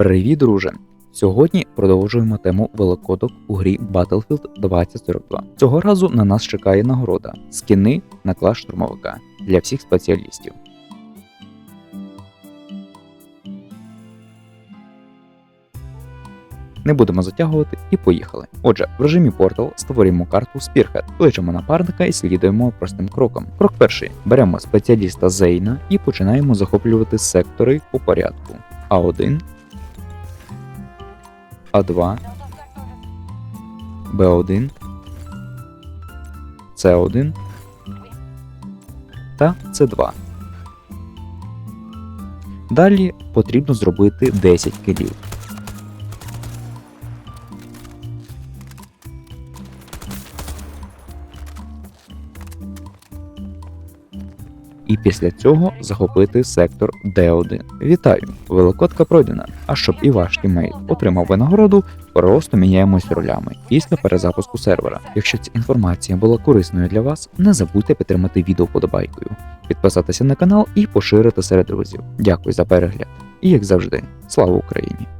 Привіт, друже! Сьогодні продовжуємо тему великодок у грі Battlefield 2042. Цього разу на нас чекає нагорода скіни на клас штурмовика для всіх спеціалістів. Не будемо затягувати і поїхали. Отже, в режимі Portal створюємо карту Spearhead, кличемо напарника і слідуємо простим кроком. Крок перший: беремо спеціаліста Зейна і починаємо захоплювати сектори по порядку. А1, А2, Б1, С1 та С2. Далі потрібно зробити 10 кілів. І після цього захопити сектор Д1. Вітаю! Великодка пройдена. А щоб і ваш тімейт отримав винагороду, просто міняємось ролями після перезапуску сервера. Якщо ця інформація була корисною для вас, не забудьте підтримати відео подобайкою, підписатися на канал і поширити серед друзів. Дякую за перегляд. І як завжди, слава Україні!